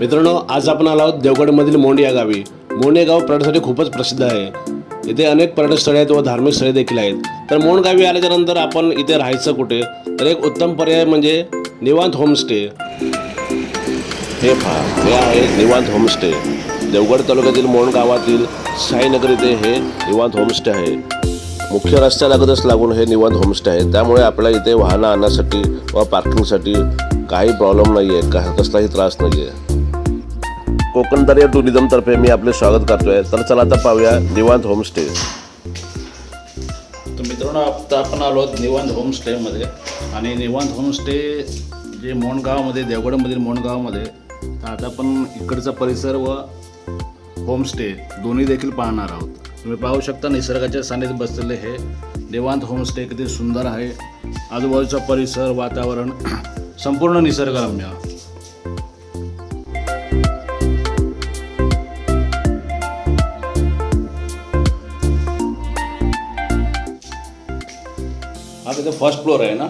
मित्रांनो आज आपण आलो आहोत देवगडमधील मोंड या गावी. मोंड हे गाव पर्यटनासाठी खूपच प्रसिद्ध आहे. इथे अनेक पर्यटन स्थळे आहेत व धार्मिक स्थळे देखील आहेत. तर मोंड गावी आल्याच्यानंतर आपण इथे राहायचं कुठे? तर एक उत्तम पर्याय म्हणजे निवांत होमस्टे. हे पहा हे आहे निवांत होमस्टे. देवगड तालुक्यातील मोंड गावातील साईनगर इथे हे निवांत होमस्टे आहे. मुख्य रस्त्यालागतच लागून हे निवांत होमस्टे आहे. त्यामुळे आपल्याला इथे वाहनं आणण्यासाठी व पार्किंगसाठी काही प्रॉब्लेम नाही आहे का कसलाही त्रास नाही आहे कोकण दर्या टुरिझमतर्फे मी आपले स्वागत करतोय. तर चला आता पाहूया निवांत होमस्टे तर मित्रांनो आता आपण आलो आहोत निवांत होमस्टेमध्ये आणि निवांत होमस्टे जे मोंडगावामध्ये देवगडमधील मोंडगावामध्ये तर आता आपण इकडचा परिसर व होमस्टे दोन्ही देखील पाहणार आहोत. तुम्ही पाहू शकता निसर्गाच्या सानिध्यात बसलेले हे निवांत होमस्टे किती सुंदर आहे. आजूबाजूचा परिसर वातावरण संपूर्ण निसर्गरम्य. हा फर्स्ट फ्लोअर आहे ना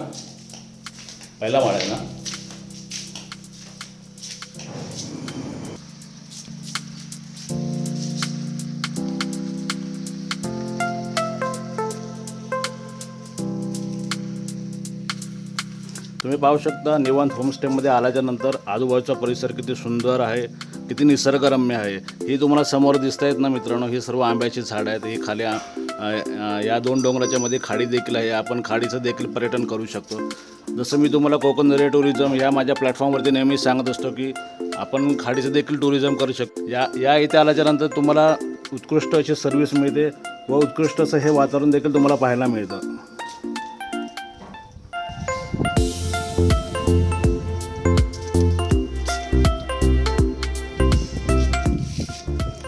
पहिला माळ आहे ना. तुम्ही पाहू शकता निवांत होमस्टेमध्ये आल्याच्यानंतर आजूबाजूचा परिसर किती सुंदर आहे किती निसर्गरम्य आहे. ही तुम्हाला समोर दिसत आहेत ना मित्रांनो ही सर्व आंब्याची झाडं आहेत ही खाली या दोन डोंगराच्या मध्ये खाडी देखील आहे. आपण खाडीचं देखील पर्यटन करू शकतो. जसं मी तुम्हाला कोकण दर्या टुरिझम या माझ्या प्लॅटफॉर्मवरती नेहमी सांगत असतो की आपण खाडीचं देखील टुरिझम करू शकतो. या या इथे आल्याच्यानंतर तुम्हाला उत्कृष्ट अशी सर्व्हिस मिळते व उत्कृष्ट असं हे वातावरण देखील तुम्हाला पाहायला मिळतं.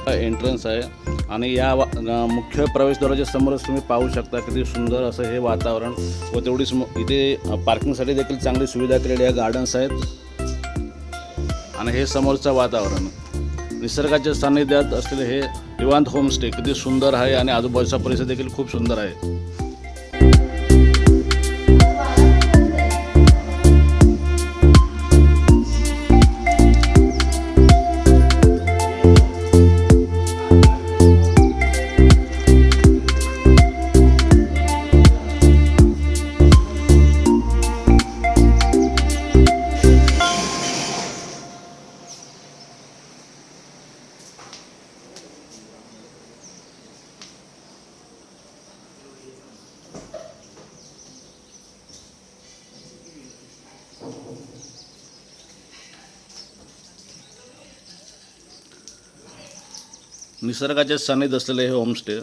एंट्रन्स आहे. आणि या वा- मुख्य प्रवेशद्वाराच्या समोरच तुम्ही पाहू शकता किती सुंदर असं हे वातावरण व तेवढीच इथे पार्किंगसाठी देखील चांगली सुविधा केलेली आहे. गार्डन्स आहेत. आणि हे समोरचं वातावरण. निसर्गाच्या सान्निध्यात असलेले हे निवांत होमस्टे किती सुंदर आहे आणि आजूबाजूचा परिसर देखील खूप सुंदर आहे. निसर्गाच्या सान्निध्यात असलेले हे होमस्टे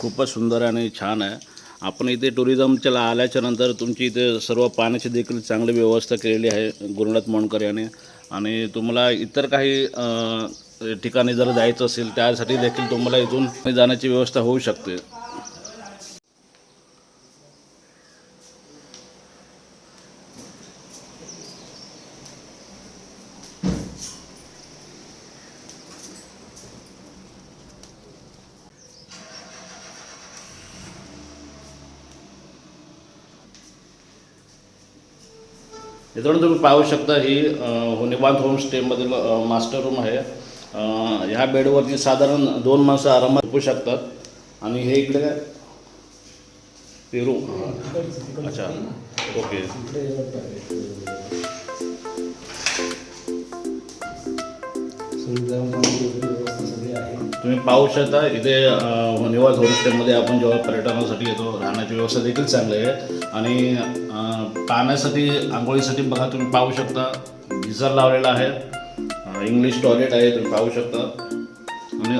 खूपच सुंदर आणि छान आहे. आपण इथे टुरिझमच्या आल्याच्यानंतर तुमची इथे सर्व पाण्याची देखील चांगली व्यवस्था केलेली आहे गुरुनाथ मोणकर यांनी. आणि तुम्हाला इतर काही ठिकाणी जर जायचं असेल त्यासाठी देखील तुम्हाला इथून जाण्याची व्यवस्था होऊ शकते. मित्रांनो तुम्ही पाहू शकता ही अ, हो, निवांत होमस्टेमधील मास्टर रूम आहे. ह्या बेडवरती साधारण दोन माणसं आरामात झोपू शकतात. आणि हे इकडे काय? ते रूम अच्छा. ओके तुम्ही पाहू शकता इथे हो, निवास होमस्टेमध्ये आपण जेव्हा पर्यटनासाठी येतो राहण्याची व्यवस्था देखील चांगली आहे. आणि पाण्यासाठी आंघोळीसाठी बघा तुम्ही पाहू शकता. गिझर लावलेला आहे. इंग्लिश टॉयलेट आहे तुम्ही पाहू शकता. आणि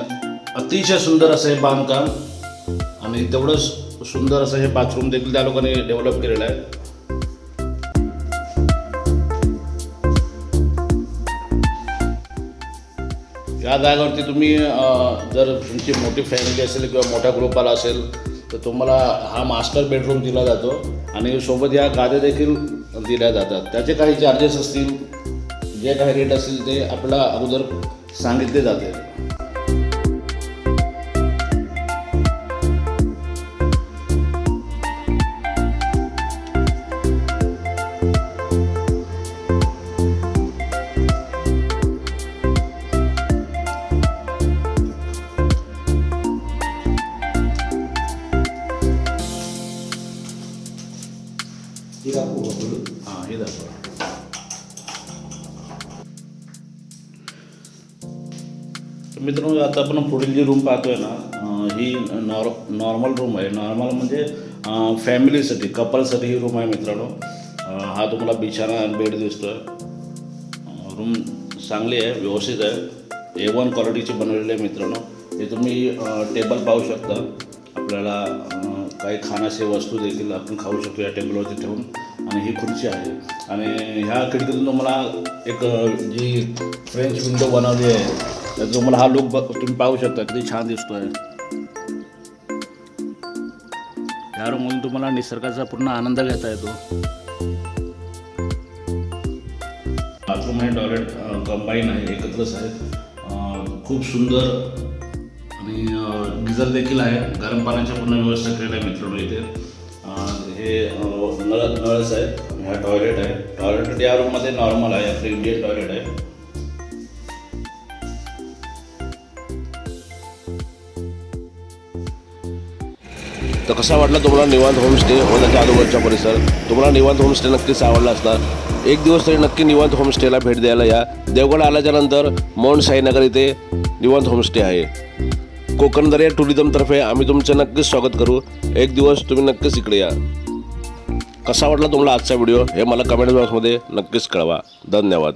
अतिशय सुंदर असं हे बांधकाम. आणि तेवढंच सुंदर असं हे बाथरूम देखील त्या लोकांनी डेव्हलप केलेलं आहे. या जागेवरती तुम्ही जर तुमची मोठी फॅमिली असेल किंवा मोठा ग्रुप आला असेल तर तुम्हाला हा मास्टर बेडरूम दिला जातो आणि सोबत या गाद्या देखील दिल्या जातात. त्याचे काही चार्जेस असतील जे काही रेट असतील ते आपल्याला अगोदर सांगितले जाते. तर मित्रांनो आता आपण पुढील जी रूम पाहतोय ना ही नॉर नॉर्मल रूम आहे. नॉर्मल म्हणजे फॅमिलीसाठी कपलसाठी ही रूम आहे मित्रांनो. हा तुम्हाला बिछाना बेड दिसतोय. रूम चांगली आहे व्यवस्थित आहे. ए वन क्वालिटीची बनवलेली आहे मित्रांनो. हे तुम्ही टेबल पाहू शकता. आपल्याला काही खाण्याचे वस्तू देखील आपण खाऊ शकतो या टेबलवरती ठेवून. आणि ही खुर्ची आहे. आणि ह्या खिडकीतून तुम्हाला एक जी फ्रेंच विंडो बनवली आहे तर तुम्हाला हा लुक तुम्ही पाहू शकता किती छान दिसतोय. या रूममधून तुम्हाला निसर्गाचा पूर्ण आनंद घेता येतो. बाथरूम आणि टॉयलेट कंबाईन आहे एकत्रच आहेत खूप सुंदर आणि गिझर देखील आहे. गरम पाण्याची पूर्ण व्यवस्था केलेली आहे मित्रांनो इथे. हे नळ नळच आहे हा टॉयलेट आहे. टॉयलेट या रूममध्ये नॉर्मल आहे आपलं इंडियन टॉयलेट आहे. तर कसा वाटला तुम्हाला निवांत होमस्टे व त्याच्या आजूबाजूचा परिसर? तुम्हाला निवांत होमस्टे नक्कीच आवडला असणार. एक दिवस तरी नक्की निवांत होमस्टेला भेट द्यायला या. देवगड आल्याच्यानंतर मौंट साईनगर इथे निवांत होमस्टे आहे. कोकण दर्या टुरिझमतर्फे आम्ही तुमचं नक्कीच स्वागत करू. एक दिवस तुम्ही नक्कीच इकडे या. कसा वाटला तुम्हाला आजचा व्हिडिओ हे मला कमेंट बॉक्समध्ये नक्कीच कळवा. धन्यवाद.